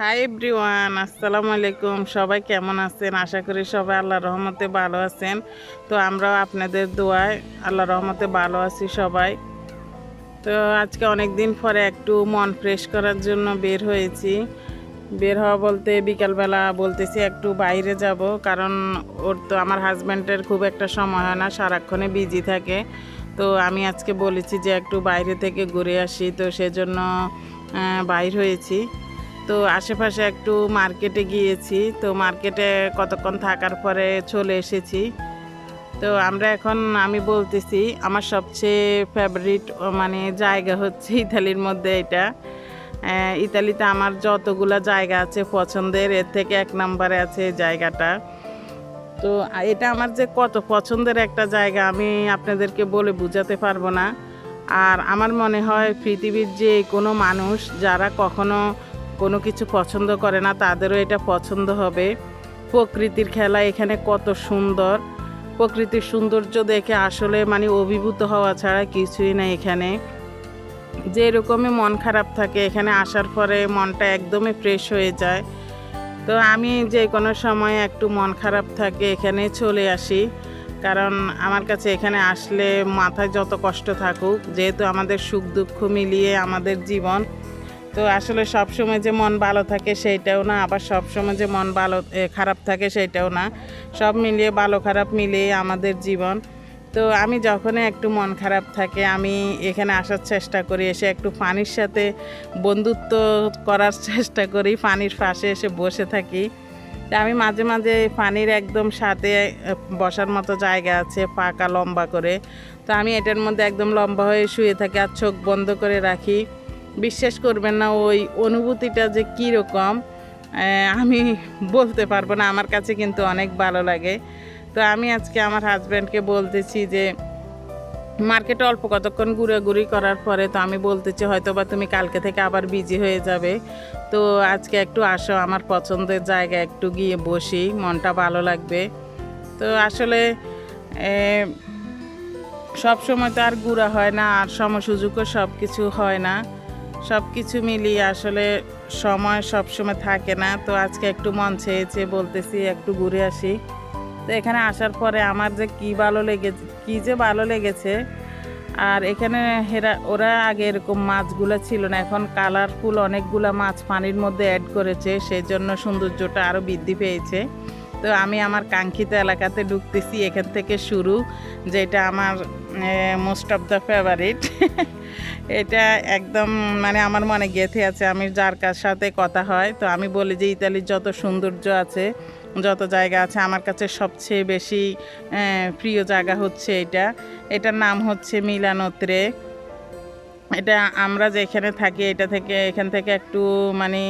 Hi everyone আসসালামু আলাইকুম। সবাই কেমন আছেন? আশা করি সবাই আল্লাহ রহমতে ভালো আছেন। তো আমরাও আপনাদের দোয়ায় আল্লাহ রহমতে ভালো আছি সবাই। তো আজকে অনেক দিন পরে একটু মন ফ্রেশ করার জন্য বের হয়েছি। বের হওয়া বলতে বিকালবেলা বলতেছি একটু বাইরে যাব, কারণ ওর তো আমার হাজব্যান্ডের খুব একটা সময় হয় না সারাক্ষণে বিজি থাকে। তো আমি আজকে বলেছি যে একটু বাইরে থেকে ঘুরে আসি, তো সেজন্য বাইর হয়েছি। তো আশেপাশে একটু মার্কেটে গিয়েছি। তো মার্কেটে কতক্ষণ থাকার পরে চলে এসেছি। তো আমরা এখন, আমি বলতেছি, আমার সবচেয়ে ফেভারিট মানে জায়গা হচ্ছে ইতালির মধ্যে এটা। ইতালিতে আমার যতগুলো জায়গা আছে পছন্দের, এর থেকে এক নম্বরে আছে জায়গাটা। তো এটা আমার যে কত পছন্দের একটা জায়গা, আমি আপনাদেরকে বলে বোঝাতে পারব না। আর আমার মনে হয় পৃথিবীর যে কোনো মানুষ, যারা কখনো কোনো কিছু পছন্দ করে না, তাদেরও এটা পছন্দ হবে। প্রকৃতির খেলা এখানে কত সুন্দর। প্রকৃতির সৌন্দর্য দেখে আসলে মানে অভিভূত হওয়া ছাড়া কিছুই না এখানে। যে এরকমই মন খারাপ থাকে, এখানে আসার পরে মনটা একদমই ফ্রেশ হয়ে যায়। তো আমি যে কোনো সময় একটু মন খারাপ থাকে, এখানে চলে আসি। কারণ আমার কাছে এখানে আসলে মাথায় যত কষ্ট থাকুক, যেহেতু আমাদের সুখ দুঃখ মিলিয়ে আমাদের জীবন তো আসলে সব সময় যে মন ভালো থাকে সেইটাও না, আবার সব সময় যে মন ভালো খারাপ থাকে সেইটাও না। সব মিলিয়ে ভালো খারাপ মিলিয়ে আমাদের জীবন। তো আমি যখনই একটু মন খারাপ থাকে, আমি এখানে আসার চেষ্টা করি, এসে একটু পানির সাথে বন্ধুত্ব করার চেষ্টা করি, পানির পাশে এসে বসে থাকি। আমি মাঝে মাঝে পানির একদম সাথে বসার মতো জায়গা আছে, পাকা লম্বা করে। তো আমি এটার মধ্যে একদম লম্বা হয়ে শুয়ে থাকি আর চোখ বন্ধ করে রাখি। বিশ্বাস করবেন না, ওই অনুভূতিটা যে কীরকম আমি বলতে পারব না, আমার কাছে কিন্তু অনেক ভালো লাগে। তো আমি আজকে আমার হাজব্যান্ডকে বলতেছি যে মার্কেটে অল্প কতক্ষণ ঘুরাঘুরি করার পরে তো আমি বলতেছি হয়তো বা তুমি কালকে থেকে আবার বিজি হয়ে যাবে। তো আজকে একটু আসো, আমার পছন্দের জায়গায় একটু গিয়ে বসি, মনটা ভালো লাগবে। তো আসলে সব সময় তো আর ঘুরা হয় না, আর সময় সুযোগও সব কিছু হয় না। সব কিছু মিলিয়ে আসলে সময় সবসময় থাকে না। তো আজকে একটু মন চেয়েছে, বলতেছি একটু ঘুরে আসি। তো এখানে আসার পরে আমার যে কি ভালো লেগেছে কি যে ভালো লেগেছে। আর এখানে হেরা, ওরা আগে এরকম মাছগুলো ছিল না, এখন কালারফুল অনেকগুলো মাছ পানির মধ্যে অ্যাড করেছে সেই জন্য সৌন্দর্যটা আরও বৃদ্ধি পেয়েছে। তো আমি আমার কাঙ্ক্ষিত এলাকাতে ঢুকতেছি, এখান থেকে শুরু, যেটা আমার মোস্ট অফ দ্য ফেভারিট এটা একদম মানে আমার মনে গেঁথে আছে। আমি যার কার সাথে কথা হয়, তো আমি বলি যে ইতালির যত সৌন্দর্য আছে, যত জায়গা আছে, আমার কাছে সবচেয়ে বেশি প্রিয় জায়গা হচ্ছে এটা। এটার নাম হচ্ছে মিলানোত্রে। এটা আমরা যেখানে থাকি, এটা থেকে এখান থেকে একটু মানে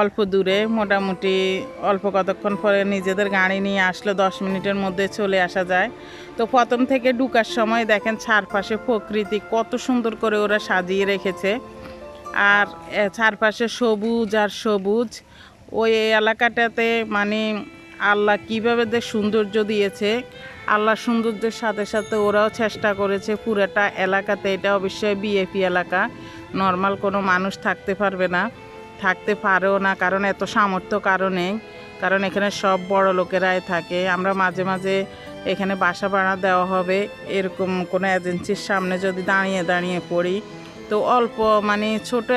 অল্প দূরে, মোটামুটি অল্প কতক্ষণ পরে নিজেদের গাড়ি নিয়ে আসলে দশ মিনিটের মধ্যে চলে আসা যায়। তো প্রথম থেকে ঢুকার সময় দেখেন চারপাশে প্রকৃতি কত সুন্দর করে ওরা সাজিয়ে রেখেছে। আর চারপাশে সবুজ আর সবুজ। ওই এলাকাটাতে মানে আল্লাহ কীভাবে যে সৌন্দর্য দিয়েছে আল্লাহ সৌন্দর্যের সাথে সাথে ওরাও চেষ্টা করেছে পুরোটা এলাকাতে। এটা অবশ্যই বিএপি এলাকা। নর্মাল কোনো মানুষ থাকতে পারবে না। থাকতে পারেও না, কারণ এত সামর্থ্য কারণে কারণ এখানে সব বড় লোকেরাই থাকে। আমরা মাঝে মাঝে এখানে বাসা ভাড়া দেওয়া হবে। এরকম কোনো এজেন্সির সামনে যদি দাঁড়িয়ে দাঁড়িয়ে পড়ি। তো অল্প মানে ছোট,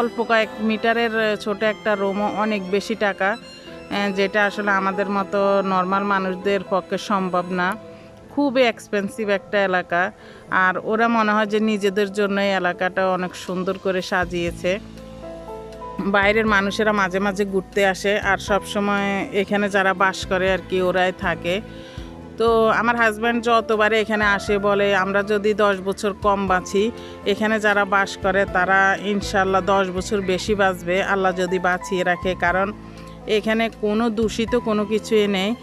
অল্প কয়েক মিটারের ছোট একটা রুমও অনেক বেশি টাকা। যেটা আসলে আমাদের মতো নর্মাল মানুষদের পক্ষে সম্ভব না। খুবই এক্সপেন্সিভ একটা এলাকা। আর ওরা মনে হয় যে নিজেদের জন্য এই এলাকাটা অনেক সুন্দর করে সাজিয়েছে। বাইরের মানুষেরা মাঝে মাঝে ঘুরতে আসে আর সব সময় এখানে যারা বাস করে আর কি ওরাই থাকে। তো আমার হাজব্যান্ড যতবারে এখানে আসে বলে, আমরা যদি দশ বছর কম বাঁচি, এখানে যারা বাস করে তারা ইনশাল্লাহ দশ বছর বেশি বাঁচবে। আল্লাহ যদি বাঁচিয়ে রাখে। কারণ এখানে কোনো দূষিত কোনো কিছুই নেই।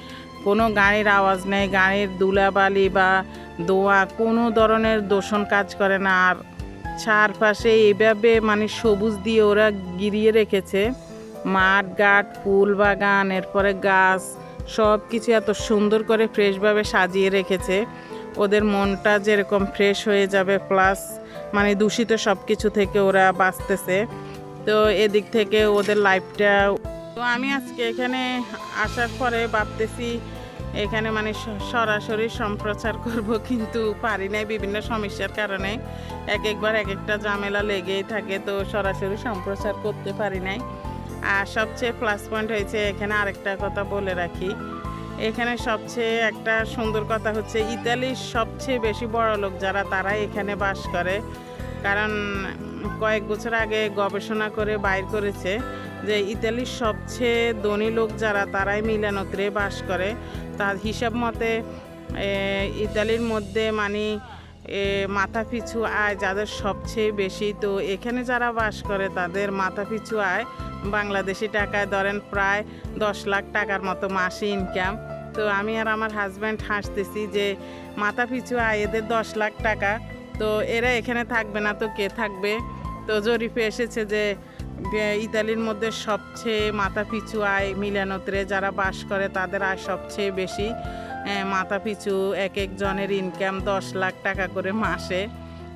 কোনো গাড়ির আওয়াজ নেই, গাড়ির ধুলাবালি বা দোয়া কোনো ধরনের দূষণ কাজ করে না। আর চারপাশে এইভাবে মানে সবুজ দিয়ে ওরা গিরিয়ে রেখেছে। মাঠ, ঘাট, ফুল বাগান, এরপরে গাছ সব কিছু এত সুন্দর করে ফ্রেশভাবে সাজিয়ে রেখেছে। ওদের মনটা যেরকম ফ্রেশ হয়ে যাবে, প্লাস মানে দূষিত সব কিছু থেকে ওরা বাঁচতেছে। তো এদিক থেকে ওদের লাইফটা তো আমি আজকে এখানে আসার পরে ভাবতেছি, এখানে মানে সরাসরি সম্প্রচার করব, কিন্তু পারি নাই বিভিন্ন সমস্যার কারণে। এক একবার এক একটা ঝামেলা লেগেই থাকে, তো সরাসরি সম্প্রচার করতে পারি নাই। আর সবচেয়ে প্লাস পয়েন্ট হয়েছে, এখানে আরেকটা কথা বলে রাখি। এখানে সবচেয়ে একটা সুন্দর কথা হচ্ছে, ইতালির সবচেয়ে বেশি বড় লোক যারা তারা এখানে বাস করে। কারণ কয়েক বছর আগে গবেষণা করে বাইর করেছে যে ইতালির সবচেয়ে ধনী লোক যারা, তারাই মিলানোত্রে বাস করে। তার হিসাব মতে ইতালির মধ্যে মানে মাথা পিছু আয় যাদের সবচেয়ে বেশি। তো এখানে যারা বাস করে, তাদের মাথা পিছু আয় বাংলাদেশি টাকায় ধরেন প্রায় দশ লাখ টাকার মতো মাসে ইনকাম তো আমি আর আমার হাজব্যান্ড হাসতেছি যে মাথা পিছু আয় এদের দশ লাখ টাকা। তো এরা এখানে থাকবে না, তো কে থাকবে? তো জরিপে এসেছে যে ইতালির মধ্যে সবচেয়ে মাথা পিছু আয় মিলানোত্রে যারা বাস করে, তাদের আয় সবচেয়ে বেশি। মাথা পিছু এক একজনের ইনকাম দশ লাখ টাকা করে মাসে।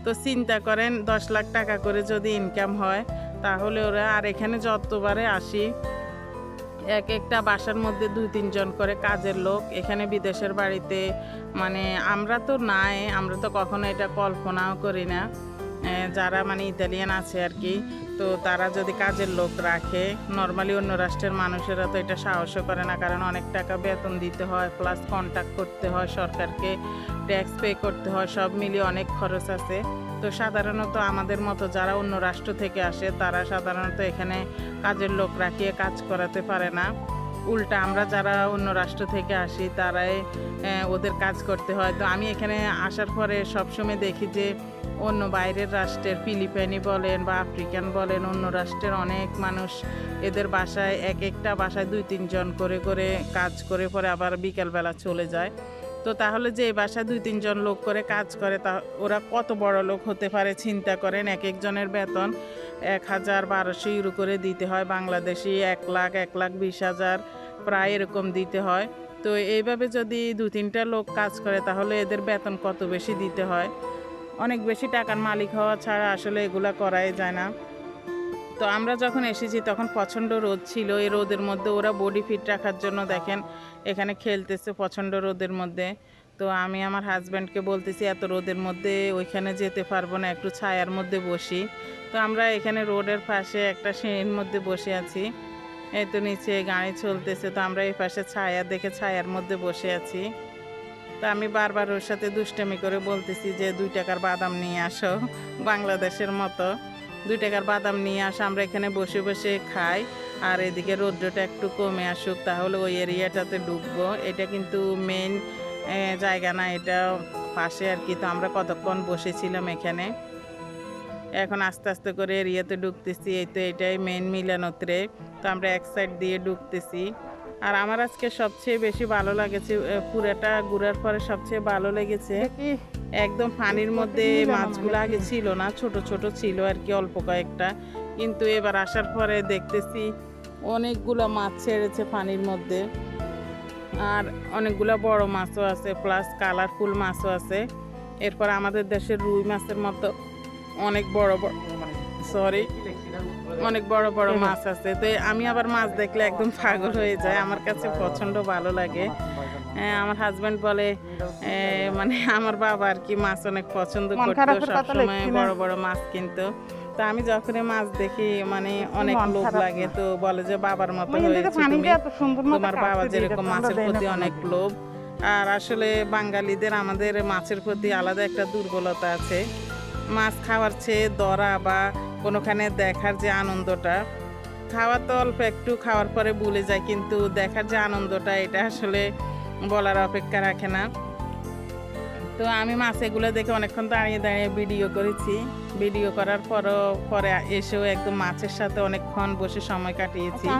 তো চিন্তা করেন, দশ লাখ টাকা করে যদি ইনকাম হয়, তাহলে ওরা, আর এখানে যতবারে আসি, এক একটা বাসার মধ্যে দুই তিনজন করে কাজের লোক। এখানে বিদেশের বাড়িতে মানে আমরা তো নাই, আমরা তো কখনো এটা কল্পনাও করি না। যারা মানে ইতালিয়ান আছে আর কি। তো তারা যদি কাজের লোক রাখে নর্মালি অন্য রাষ্ট্রের মানুষেরা তো এটা সাহসও করে না, কারণ অনেক টাকা বেতন দিতে হয় প্লাস কন্ট্যাক্ট করতে হয় সরকারকে ট্যাক্স পে করতে হয়, সব মিলিয়ে অনেক খরচ আছে। তো সাধারণত আমাদের মতো যারা অন্য রাষ্ট্র থেকে আসে, তারা সাধারণত এখানে কাজের লোক রাখিয়ে কাজ করাতে পারে না। উল্টা আমরা যারা অন্য রাষ্ট্র থেকে আসি, তারাই ওদের কাজ করতে হয়। তো আমি এখানে আসার পরে সবসময় দেখি যে অন্য বাইরের রাষ্ট্রের ফিলিপাইনি বলেন বা আফ্রিকান বলেন, অন্য রাষ্ট্রের অনেক মানুষ এদের বাসায় এক একটা বাসায় দুই তিনজন করে করে কাজ করে পরে আবার বিকেলবেলা চলে যায়। তো তাহলে যে বাসায় দুই তিনজন লোক করে কাজ করে, তা ওরা কত বড় লোক হতে পারে চিন্তা করেন? এক একজনের বেতন এক হাজার বারোশো ইউরো করে দিতে হয়, বাংলাদেশি এক লাখ এক লাখ বিশ হাজার প্রায় এরকম দিতে হয়। তো এইভাবে যদি দু তিনটা লোক কাজ করে, তাহলে এদের বেতন কত বেশি দিতে হয়? অনেক বেশি টাকার মালিক হওয়া ছাড়া আসলে এগুলা করাই যায় না। তো আমরা যখন এসেছি তখন প্রচণ্ড রোদ ছিল, এই রোদের মধ্যে ওরা বডি ফিট রাখার জন্য দেখেন এখানে খেলতেছে প্রচণ্ড রোদের মধ্যে। তো আমি আমার হাজব্যান্ডকে বলতেছি, এত রোদের মধ্যে ওইখানে যেতে পারব না, একটু ছায়ার মধ্যে বসি। তো আমরা এখানে রোডের পাশে একটা সিঁড়ির মধ্যে বসে আছি। এই তো নিচে গাড়ি চলতেছে, তো আমরা এই পাশে ছায়া দেখে ছায়ার মধ্যে বসে আছি। তো আমি বারবার ওর সাথে দুষ্টামি করে বলতেছি যে দুই টাকার বাদাম নিয়ে আসো, বাংলাদেশের মতো। দুই টাকার বাদাম নিয়ে আসো, আমরা এখানে বসে বসে খাই, আর এদিকে রৌদ্রটা একটু কমে আসুক, তাহলে ওই এরিয়াটাতে ঢুকবো এটা কিন্তু মেন জায়গা না, এটা পাশে আর কি। তো আমরা কতক্ষণ বসেছিলাম এখানে? এখন আস্তে আস্তে করে এরিয়াতে ঢুকতেছি এই তো এটাই মেন মিলানোত্রে। তো আমরা এক সাইড দিয়ে ঢুকতেছি আর আমার আজকে সবচেয়ে বেশি ভালো লাগেছে পুরাটা ঘুরার পরে সবচেয়ে ভালো লেগেছে একদম পানির মধ্যে মাছগুলো আগে ছিল না ছোট ছোট ছিল আর কি অল্প কয়েকটা। কিন্তু এবার আসার পরে দেখতেছি অনেকগুলো মাছ ছেড়েছে পানির মধ্যে। আর অনেকগুলো বড় মাছও আছে প্লাস কালারফুল মাছও আছে। এরপর আমাদের দেশের রুই মাছের মতো অনেক বড় বড় সরি অনেক বড় বড় মাছ আছে। তো আমি আবার মাছ দেখলে একদম পাগল হয়ে যায়। আমার কাছে প্রচণ্ড ভালো লাগে। আমার হাজবেন্ড বলে মানে আমার বাবা আর কি মাছ অনেক পছন্দ করতো সবসময় বড় বড় মাছ কিনতো। তো আমি যখনই মাছ দেখি মানে অনেক লোভ লাগে। তো বলে যে বাবার মতো তোমার বাবা যেরকম মাছের প্রতি অনেক লোভ। আর আসলে বাঙালিদের আমাদের মাছের প্রতি আলাদা একটা দুর্বলতা আছে। মাছ খাওয়ার চেয়ে দরা বা কোনোখানে দেখার যে আনন্দটা, খাওয়া তো অল্প একটু খাওয়ার পরে ভুলে যায়, কিন্তু দেখার যে আনন্দটা, এটা আসলে বলার অপেক্ষা রাখে না। তো আমি মাছ এগুলো দেখে অনেকক্ষণ দাঁড়িয়ে দাঁড়িয়ে ভিডিও করেছি। ভিডিও করার পরও পরে এসেও একদম মাছের সাথে অনেকক্ষণ বসে সময় কাটিয়েছি। আচ্ছা,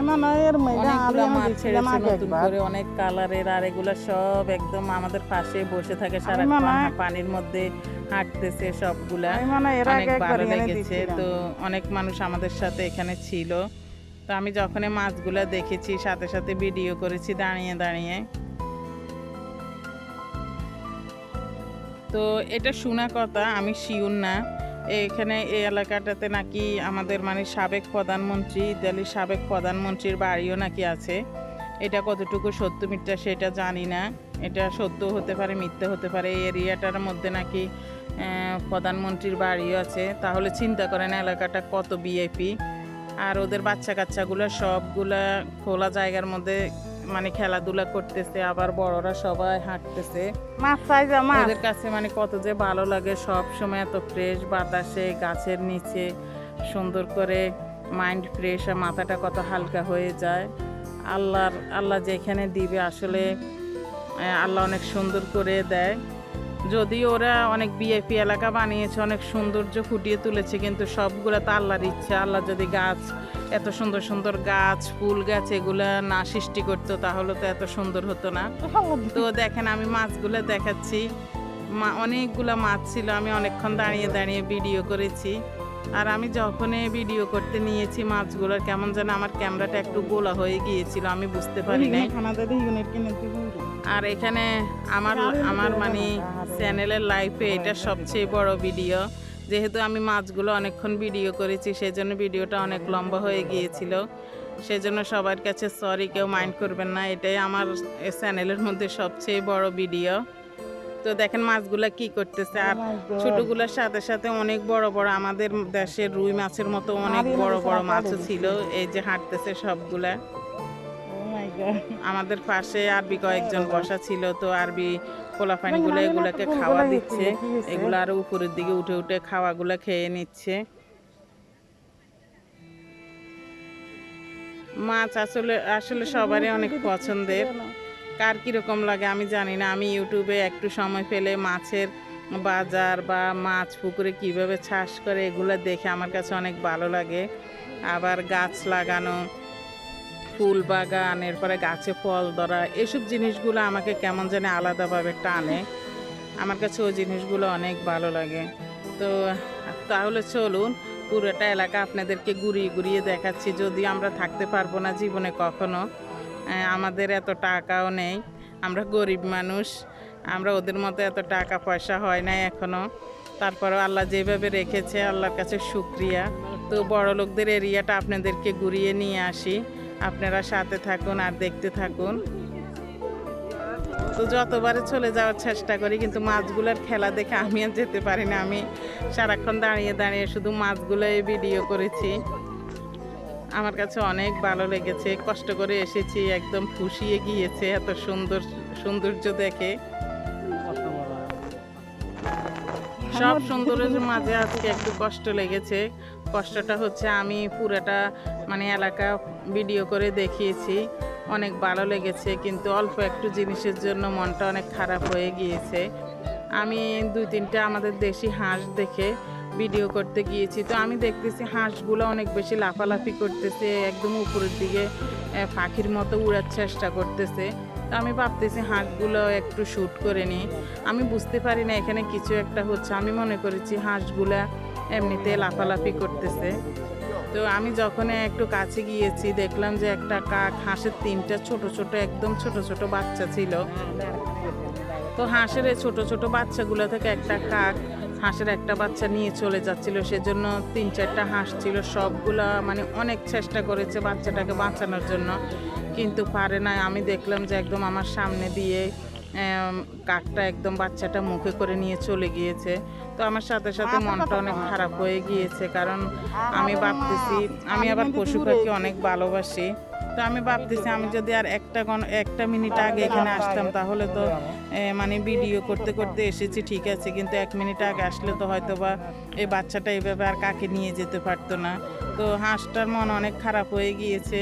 অনেকগুলো মাছ দেখছিলাম ছেড়েছে নতুন করে অনেক কালারের আর এগুলো সব একদম আমাদের পাশে বসে থাকে মনে পানির মধ্যে হাঁটতেছে সবগুলা। অনেক ভালো লেগেছে। তো অনেক মানুষ আমাদের সাথে এখানে ছিল। তো আমি যখনই মাছগুলো দেখেছি সাথে সাথে ভিডিও করেছি দাঁড়িয়ে দাঁড়িয়ে। তো এটা শোনা কথা আমি শিওর না। এখানে এই এলাকাটাতে নাকি আমাদের মানে সাবেক প্রধানমন্ত্রী দিল্লির সাবেক প্রধানমন্ত্রীর বাড়িও নাকি আছে। এটা কতটুকু সত্য মিথ্যা সেটা জানি না। এটা সত্য হতে পারে, মিথ্যা হতে পারে। এই এরিয়াটার মধ্যে নাকি প্রধানমন্ত্রীর বাড়িও আছে। তাহলে চিন্তা করেন এলাকাটা কত বিআইপি আর ওদের বাচ্চা কাচ্চাগুলো সবগুলা খোলা জায়গার মধ্যে মানে খেলাধুলা করতেছে আবার বড়রা সবাই হাঁটতেছে। ওদের কাছে মানে কত যে ভালো লাগে সব সময় এত ফ্রেশ বাতাসে গাছের নিচে সুন্দর করে মাইন্ড ফ্রেশ আর মাথাটা কত হালকা হয়ে যায়। আল্লাহর আল্লাহ যেখানে দিবে আসলে আল্লাহ অনেক সুন্দর করে দেয়। যদি ওরা অনেক বিএপি এলাকা বানিয়েছে অনেক সৌন্দর্য ফুটিয়ে তুলেছে কিন্তু সবগুলো তো আল্লাহর ইচ্ছা। আল্লাহ যদি গাছ এত সুন্দর সুন্দর গাছ ফুল গাছ এগুলা না সৃষ্টি করতো তাহলে তো এত সুন্দর হতো না। তো দেখেন আমি মাছগুলো দেখাচ্ছি। মা অনেকগুলো মাছ ছিল আমি অনেকক্ষণ দাঁড়িয়ে দাঁড়িয়ে ভিডিও করেছি। আর আমি যখনই ভিডিও করতে নিয়েছি মাছগুলোর কেমন যেন আমার ক্যামেরাটা একটু গোলা হয়ে গিয়েছিল আমি বুঝতে পারি নাই। আর এখানে আমার আমার মানে চ্যানেলের লাইফে এটা সবচেয়ে বড় ভিডিও যেহেতু আমি মাছগুলো অনেকক্ষণ ভিডিও করেছি সেই জন্য ভিডিওটা অনেক লম্বা হয়ে গিয়েছিল। সেজন্য সবার কাছে সরি কেউ মাইন্ড করবেন না। এটাই আমার চ্যানেলের মধ্যে সবচেয়ে বড় ভিডিও তো দেখেন মাছগুলো কি করতেছে। আর ছোটগুলোর সাথে সাথে অনেক বড় বড় আমাদের দেশের রুই মাছের মতো অনেক বড় বড় মাছও ছিল। এই যে হাঁটতেছে সবগুলা। আমাদের পাশে আরবি কয়েকজন বসা ছিল। তো আরবি পোলাপানিগুলো এগুলাকে খাওয়া দিচ্ছে। এগুলো আরও উপরের দিকে উঠে উঠে খাওয়াগুলো খেয়ে নিচ্ছে। মাছ আসলে আসলে সবারই অনেক পছন্দের। কার কীরকম লাগে আমি জানি না। আমি ইউটিউবে একটু সময় পেলে মাছের বাজার বা মাছ পুকুরে কীভাবে চাষ করে এগুলো দেখে আমার কাছে অনেক ভালো লাগে। আবার গাছ লাগানো ফুল বাগান, এরপরে গাছে ফল ধরা, এসব জিনিসগুলো আমাকে কেমন জানি আলাদাভাবে টানে। আমার কাছে ওই জিনিসগুলো অনেক ভালো লাগে। তো তাহলে চলুন, পুরোটা এলাকা আপনাদেরকে ঘুরিয়ে ঘুরিয়ে দেখাচ্ছি। যদি আমরা থাকতে পারব না জীবনে কখনো আমাদের এত টাকাও নেই। আমরা গরিব মানুষ, আমরা ওদের মতো এত টাকা পয়সা হয় না এখনও তারপরেও আল্লাহ যেভাবে রেখেছে, আল্লাহর কাছে শুক্রিয়া। তো বড় লোকদের এরিয়াটা আপনাদেরকে ঘুরিয়ে নিয়ে আসি। আপনারা সাথে থাকুন আর দেখতে থাকুন। তো যতবারে চলে যাওয়ার চেষ্টা করি, কিন্তু মাছগুলোর খেলা দেখে আমি আর যেতে পারি না। আমি সারাক্ষণ দাঁড়িয়ে দাঁড়িয়ে শুধু মাছগুলোই ভিডিও করেছি। আমার কাছে অনেক ভালো লেগেছে। কষ্ট করে এসেছি, একদম ফুসিয়ে গিয়েছে এত সুন্দর, সৌন্দর্য দেখে। সব সৌন্দর্যের মাঝে আজকে একটু কষ্ট লেগেছে। কষ্টটা হচ্ছে আমি পুরাটা মানে এলাকা ভিডিও করে দেখিয়েছি। অনেক ভালো লেগেছে, কিন্তু অল্প একটু জিনিসের জন্য মনটা অনেক খারাপ হয়ে গিয়েছে। আমি দুই তিনটা আমাদের দেশি হাঁস দেখে ভিডিও করতে গিয়েছি। তো আমি দেখতেছি হাঁসগুলো অনেক বেশি লাফালাফি করতেছে, একদম উপরের দিকে পাখির মতো উড়ার চেষ্টা করতেছে। তো আমি ভাবতেছি হাঁসগুলো একটু শ্যুট করে নিই। আমি বুঝতে পারি না এখানে কিছু একটা হচ্ছে। আমি মনে করেছি হাঁসগুলা এমনিতে লাফালাফি করতেছে। তো আমি যখন একটু কাছে গিয়েছি, দেখলাম যে একটা কাক হাঁসের তিনটা ছোট ছোট, একদম ছোট ছোট বাচ্চা ছিল। তো হাঁসের এই ছোট ছোট বাচ্চাগুলো থেকে একটা কাক হাঁসের একটা বাচ্চা নিয়ে চলে যাচ্ছিল। সেজন্য তিন চারটা হাঁস ছিল, সবগুলা মানে অনেক চেষ্টা করেছে বাচ্চাটাকে বাঁচানোর জন্য। কিন্তু পারে না আমি দেখলাম যে একদম আমার সামনে দিয়ে কাকটা একদম বাচ্চাটা মুখে করে নিয়ে চলে গিয়েছে। তো আমার সাথে সাথে মনটা অনেক খারাপ হয়ে গিয়েছে কারণ আমি ভাবতেছি আমি আবার পশু পাখি অনেক ভালোবাসি। তো আমি ভাবতেছি আমি যদি আর একটা গণ- একটা মিনিট আগে এখানে আসতাম তাহলে তো মানে ভিডিও করতে করতে এসেছি ঠিক আছে কিন্তু এক মিনিট আগে আসলে তো হয়তো বা এই বাচ্চাটা এইভাবে আর কাকে নিয়ে যেতে পারতো না। তো হাঁসটার মন অনেক খারাপ হয়ে গিয়েছে।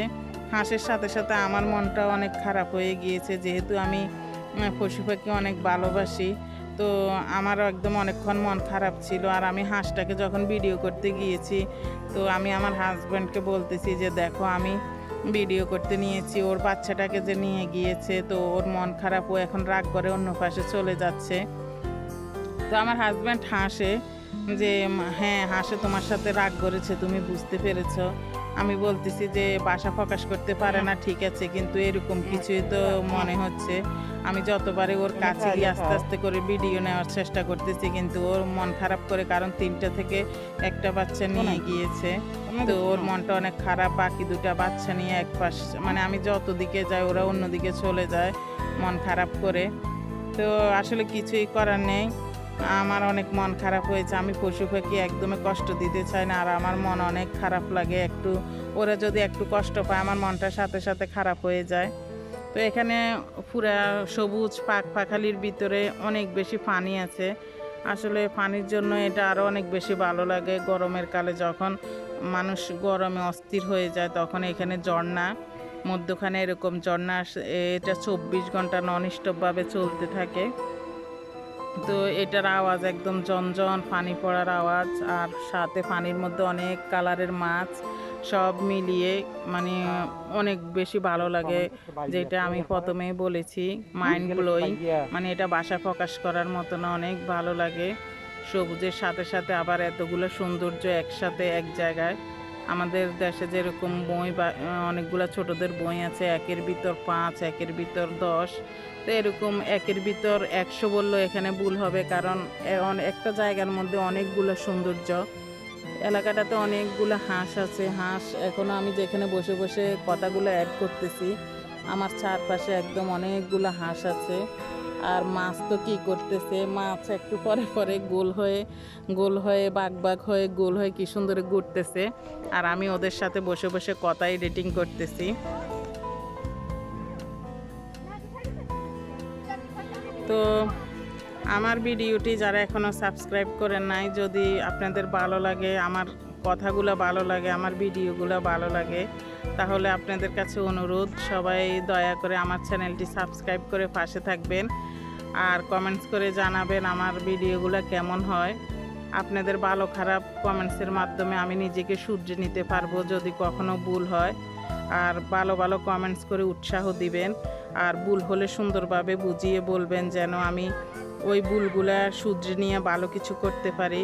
হাঁসের সাথে সাথে আমার মনটাও অনেক খারাপ হয়ে গিয়েছে যেহেতু আমি পশু পাখি অনেক ভালোবাসি। তো আমারও একদম অনেকক্ষণ মন খারাপ ছিল আর আমি হাঁসটাকে যখন ভিডিও করতে গিয়েছি, তো আমি আমার হাজব্যান্ডকে বলতেছি যে, দেখো, আমি ভিডিও করতে নিয়েছি, ওর বাচ্চাটাকে যে নিয়ে গিয়েছে, তো ওর মন খারাপ, ও এখন রাগ করে অন্য পাশে চলে যাচ্ছে। তো আমার হাজব্যান্ড হাসে যে হ্যাঁ হাসে, তোমার সাথে রাগ করেছে, তুমি বুঝতে পেরেছ। আমি বলতেছি যে, বাসা প্রকাশ করতে পারে না, ঠিক আছে, কিন্তু এরকম কিছুই তো মনে হচ্ছে। আমি যতবারে ওর কাছে খাই, গিয়ে আস্তে আস্তে করে ভিডিও নেওয়ার চেষ্টা করতেছি কিন্তু ওর মন খারাপ করে কারণ তিনটা থেকে একটা বাচ্চা নিয়ে গিয়েছে। তো ওর মনটা অনেক খারাপ বাকি দুটা বাচ্চা নিয়ে এক পাশ মানে আমি যত দিকে যাই ওরা অন্যদিকে চলে যায় মন খারাপ করে। তো আসলে কিছুই করার নেই। আমার অনেক মন খারাপ হয়েছে আমি পশু পাখি একদমই কষ্ট দিতে চাই না আর আমার মন অনেক খারাপ লাগে। একটু ওরা যদি একটু কষ্ট পায় আমার মনটা সাথে সাথে খারাপ হয়ে যায়। তো এখানে পুরা সবুজ পাক পাখালির ভিতরে অনেক বেশি পানি আছে। আসলে পানির জন্য এটা আরও অনেক বেশি ভালো লাগে গরমের কালে। যখন মানুষ গরমে অস্থির হয়ে যায়, তখন এখানে ঝর্ণা, মধ্যখানে এরকম ঝর্ণা এটা চব্বিশ ঘণ্টা নন স্টপভাবে চলতে থাকে। তো এটার আওয়াজ একদম জনজন পানি পড়ার আওয়াজ, আর সাথে পানির মধ্যে অনেক কালারের মাছ। সব মিলিয়ে মানে অনেক বেশি ভালো লাগে যেটা আমি প্রথমেই বলেছি মাইন্ড ব্লোয়িং মানে এটা বাসা প্রকাশ করার মতো না, অনেক ভালো লাগে। সবুজের সাথে সাথে আবার এতগুলো সৌন্দর্য একসাথে এক জায়গায়। আমাদের দেশে যেরকম বই বা অনেকগুলো ছোটদের বই আছে, একের ভিতর পাঁচ, একের ভিতর দশ। তো এরকম একের ভিতর একশো বললেও এখানে ভুল হবে, কারণ একটা জায়গার মধ্যে অনেকগুলো সৌন্দর্য। এলাকাটাতে অনেকগুলো হাঁস আছে। হাঁস এখনও আমি যেখানে বসে বসে কথাগুলো অ্যাড করতেছি, আমার চারপাশে একদম অনেকগুলো হাঁস আছে। আর মাছ তো কী করতেছে? মাছ একটু পরে পরে গোল হয়ে গোল হয়ে, বাঘ বাঘ হয়ে, গোল হয়ে কী সুন্দর ঘুরতেছে। আর আমি ওদের সাথে বসে বসে কথা এডিটিং করতেছি। তো আমার ভিডিওটি যারা এখনও সাবস্ক্রাইব করেন নাই, যদি আপনাদের ভালো লাগে, আমার কথাগুলো ভালো লাগে, আমার ভিডিওগুলো ভালো লাগে, তাহলে আপনাদের কাছে অনুরোধ, সবাই দয়া করে আমার চ্যানেলটি সাবস্ক্রাইব করে পাশে থাকবেন আর কমেন্টস করে জানাবেন আমার ভিডিওগুলো কেমন হয়। আপনাদের ভালো খারাপ কমেন্টসের মাধ্যমে আমি নিজেকে শুধরে নিতে পারব যদি কখনো ভুল হয়। আর ভালো ভালো কমেন্টস করে উৎসাহ দিবেন। আর ভুল হলে সুন্দরভাবে বুঝিয়ে বলবেন যেন আমি ওই ভুলগুলা শুধরে নিয়ে ভালো কিছু করতে পারি।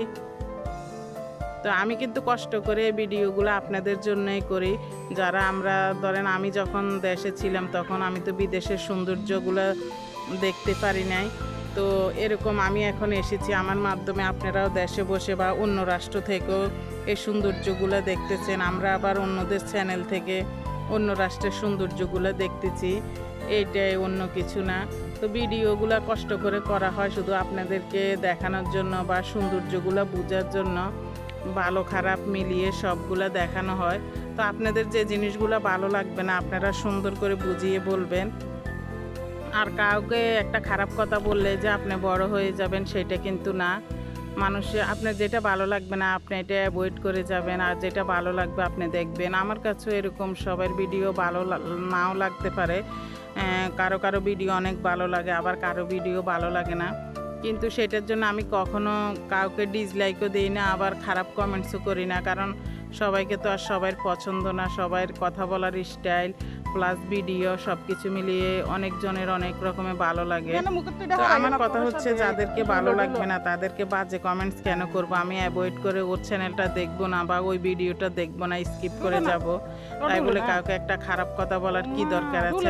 তো আমি কিন্তু কষ্ট করে ভিডিওগুলো আপনাদের জন্যই করি। যারা আমরা, ধরেন আমি যখন দেশে ছিলাম তখন আমি তো বিদেশের সৌন্দর্যগুলো দেখতে পারি নাই। তো এরকম আমি এখন এসেছি, আমার মাধ্যমে আপনারাও দেশে বসে বা অন্য রাষ্ট্র থেকেও এই সৌন্দর্যগুলো দেখতেছেন। আমরা আবার অন্যদের চ্যানেল থেকে অন্য রাষ্ট্রের সৌন্দর্যগুলো দেখতেছি। এইটাই অন্য কিছু না। তো ভিডিওগুলো কষ্ট করে করা হয় শুধু আপনাদেরকে দেখানোর জন্য বা সৌন্দর্যগুলো বোঝার জন্য। ভালো, খারাপ মিলিয়ে সবগুলো দেখানো হয়। তো আপনাদের যে জিনিসগুলো ভালো লাগবে না, আপনারা সুন্দর করে বুঝিয়ে বলবেন। আর কাউকে একটা খারাপ কথা বললে যে আপনি বড় হয়ে যাবেন, সেটা কিন্তু না। মানুষে, আপনার যেটা ভালো লাগবে না, আপনি এটা অ্যাভয়েড করে যাবেন। আর যেটা ভালো লাগবে, আপনি দেখবেন। আমার কাছেও এরকম সবার ভিডিও ভালো নাও লাগতে পারে। কারও কারও ভিডিও অনেক ভালো লাগে, আবার কারও ভিডিও ভালো লাগে না। কিন্তু সেটার জন্য আমি কখনো কাউকে ডিসলাইকও দিই না, আবার খারাপ কমেন্টসও করি না। কারণ সবাইকে তো আর সবার পছন্দ না সবার কথা বলার স্টাইল প্লাস ভিডিও সব কিছু মিলিয়ে অনেকজনের অনেক রকমের ভালো লাগে। আমার কথা হচ্ছে যাদেরকে ভালো লাগবে না তাদেরকে বাজে কমেন্টস কেন করব? আমি অ্যাভয়েড করে ওর চ্যানেলটা দেখব না বা ওই ভিডিওটা দেখব না স্কিপ করে যাব। তাই বলে কাউকে একটা খারাপ কথা বলার কি দরকার আছে।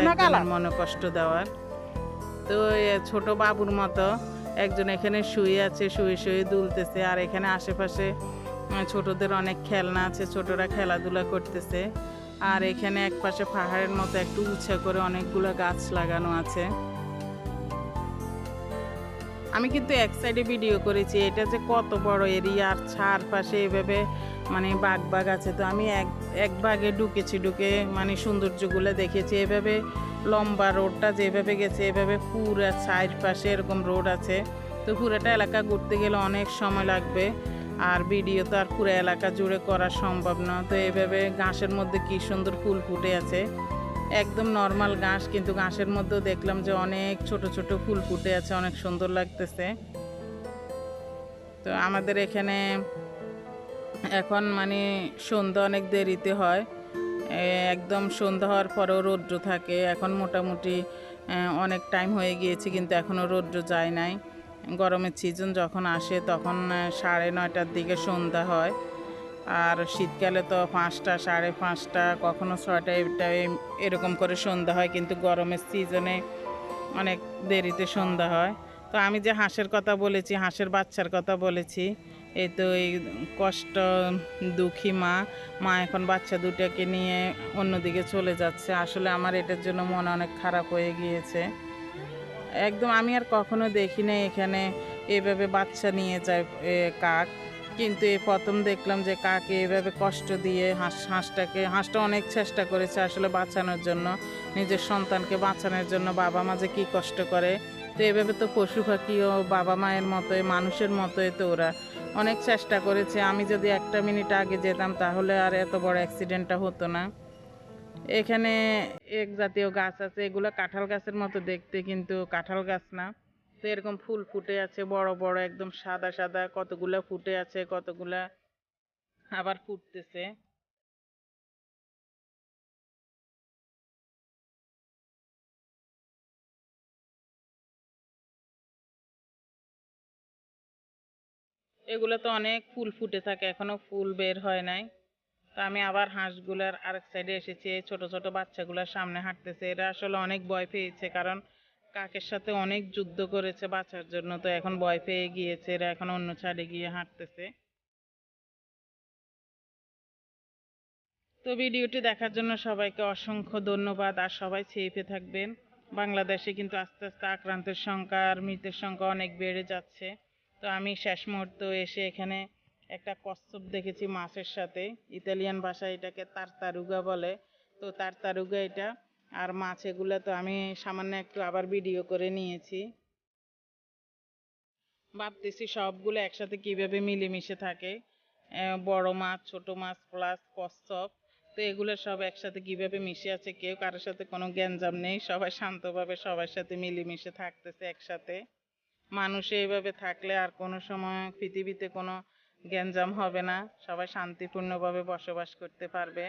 মনে কষ্ট দেওয়ার। তো ছোট বাবুর মতো একজন এখানে শুয়ে আছে শুয়ে শুয়ে দুলতেছে আর এখানে আশেপাশে ছোটদের অনেক খেলনা আছে ছোটরা খেলাধুলা করতেছে। আর এখানে এক পাশে পাহাড়ের মতো একটু উঁচা করে অনেকগুলো গাছ লাগানো আছে। আমি কিন্তু এক সাইডে ভিডিও করেছি, এটা যে কত বড় এরিয়া আর ছাড় পাশে এভাবে মানে বাঘ বাঘ আছে। তো আমি এক এক বাগে ঢুকেছি, ঢুকে মানে সৌন্দর্যগুলো দেখেছি। এভাবে লম্বা রোডটা যেভাবে গেছে, এভাবে পুরা চার পাশে এরকম রোড আছে। তো পুরোটা এলাকা ঘুরতে গেলে অনেক সময় লাগবে। আর ভিডিও তো আর পুরো এলাকা জুড়ে করা সম্ভব না। তো এভাবে ঘাসের মধ্যে কি সুন্দর ফুল ফুটে আছে। একদম নর্মাল ঘাস, কিন্তু ঘাসের মধ্যেও দেখলাম যে অনেক ছোট ছোট ফুল ফুটে আছে, অনেক সুন্দর লাগতেছে। তো আমাদের এখানে এখন মানে সন্ধ্যা অনেক দেরিতে হয়। একদম সন্ধ্যা হওয়ার পরেও রৌদ্র থাকে। এখন মোটামুটি অনেক টাইম হয়ে গিয়েছে, কিন্তু এখনও রৌদ্র যায় নাই। গরমের সিজন যখন আসে তখন সাড়ে নয়টার দিকে সন্ধ্যা হয়। আর শীতকালে তো পাঁচটা, সাড়ে পাঁচটা, কখনো ছয়টা, এটা এরকম করে সন্ধ্যা হয়। কিন্তু গরমের সিজনে অনেক দেরিতে সন্ধ্যা হয়। তো আমি যে হাঁসের কথা বলেছি, হাঁসের বাচ্চার কথা বলেছি, এই তো এই কষ্ট, দুঃখী মা মা এখন বাচ্চা দুটাকে নিয়ে অন্যদিকে চলে যাচ্ছে। আসলে আমার এটার জন্য মন অনেক খারাপ হয়ে গিয়েছে। একদম আমি আর কখনো দেখি নাই এখানে এভাবে বাচ্চা নিয়ে যায় কাক। কিন্তু এই প্রথম দেখলাম যে কাকে এভাবে কষ্ট দিয়ে হাঁস, হাঁসটাকে, হাঁসটা অনেক চেষ্টা করেছে আসলে বাঁচানোর জন্য। নিজের সন্তানকে বাঁচানোর জন্য বাবা মা যে কী কষ্ট করে। তো এভাবে তো পশু পাখিও বাবা মায়ের মতোই, মানুষের মতোই তো ওরা। অনেক চেষ্টা করেছে। আমি যদি একটা মিনিট আগে যেতাম তাহলে আর এত বড় অ্যাক্সিডেন্টটা হতো না। এখানে এক জাতীয় গাছ আছে, এগুলো কাঁঠাল গাছের মতো দেখতে কিন্তু কাঁঠাল গাছ না। তো এরকম ফুল ফুটে আছে, বড় বড়, একদম সাদা সাদা, কতগুলা ফুটে আছে, কতগুলা আবার ফুটতেছে। এগুলো তো অনেক ফুল ফুটে থাকে, এখনও ফুল বের হয় নাই। তো আমি আবার হাঁসগুলার আরেক সাইডে এসেছি, এই ছোট ছোট বাচ্চাগুলোর সামনে হাঁটতেছে। এরা আসলে অনেক ভয় পেয়েছে, কারণ কাকের সাথে অনেক যুদ্ধ করেছে বাঁচার জন্য, তো এখন ভয় পেয়ে গিয়েছে, এরা এখন অন্য ছাড়ে গিয়ে হাঁটতেছে। তো ভিডিওটি দেখার জন্য সবাইকে অসংখ্য ধন্যবাদ, আর সবাই সেফে থাকবেন। বাংলাদেশে কিন্তু আস্তে আস্তে আক্রান্তের সংখ্যা আর মৃতের সংখ্যা অনেক বেড়ে যাচ্ছে। তো আমি শেষ মুহূর্তে এসে এখানে একটা কচ্ছপ দেখেছি মাছের সাথে। ইতালিয়ান ভাষায় এটাকে তারতারুগা বলে। তো তারতারুগা এটা। আর মাছ এগুলো তো আমি সামান্য একটু আবার ভিডিও করে নিয়েছি। ভাবতেছি সবগুলো একসাথে কীভাবে মিলেমিশে থাকে। বড় মাছ, ছোট মাছ প্লাস কচ্ছপ। তো এগুলো সব একসাথে কীভাবে মিশে আছে কেউ কারোর সাথে কোনো গ্যাঞ্জাম নেই। সবাই শান্তভাবে সবার সাথে মিলেমিশে থাকতেছে একসাথে। মানুষ এইভাবে থাকলে আর কোনো সময় পৃথিবীতে কোনো গ্যাঞ্জাম হবে না, সবাই শান্তিপূর্ণভাবে বসবাস করতে পারবে।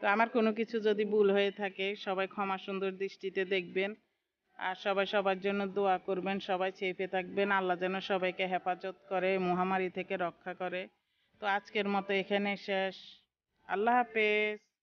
তো আমার কোনো কিছু যদি ভুল হয়ে থাকে, সবাই ক্ষমা সুন্দর দৃষ্টিতে দেখবেন আর সবাই সবার জন্য দোয়া করবেন, সবাই চেপে থাকবেন, আল্লাহ যেন সবাইকে হেফাজত করে মহামারী থেকে রক্ষা করে। তো আজকের মতো এখানে শেষ। আল্লাহ হাফেজ।